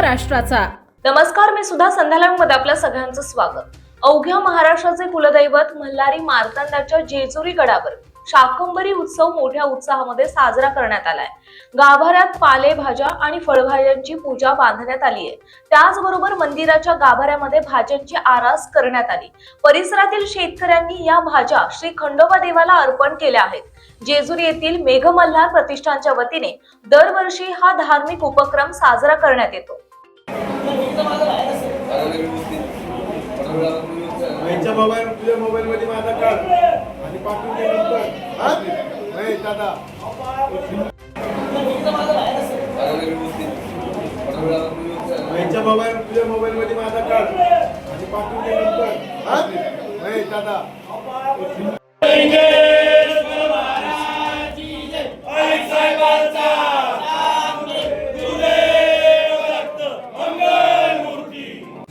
राष्ट्राचा नमस्कार मी सुद्धा संध्यालांमध्ये आपल्या सगळ्यांचं स्वागत. अवघ्या महाराष्ट्राचे कुलदैवत मल्हारी मार्तंडाच्या जेजुरी गडावर शाकंबरी उत्सव मोठ्या उत्साहामध्ये साजरा करण्यात आलाय. गाभाऱ्यात पालेभाज्या आणि फळभाज्यांची पूजा बांधण्यात आली आहे. त्याचबरोबर मंदिराच्या गाभाऱ्यामध्ये भाज्यांची आरास करण्यात आली. परिसरातील शेतकऱ्यांनी या भाज्या श्री खंडोबा देवाला अर्पण केल्या आहेत. जेजुरी येथील मेघमल्हार प्रतिष्ठानच्या वतीने दरवर्षी हा धार्मिक उपक्रम साजरा करण्यात येतो. माझा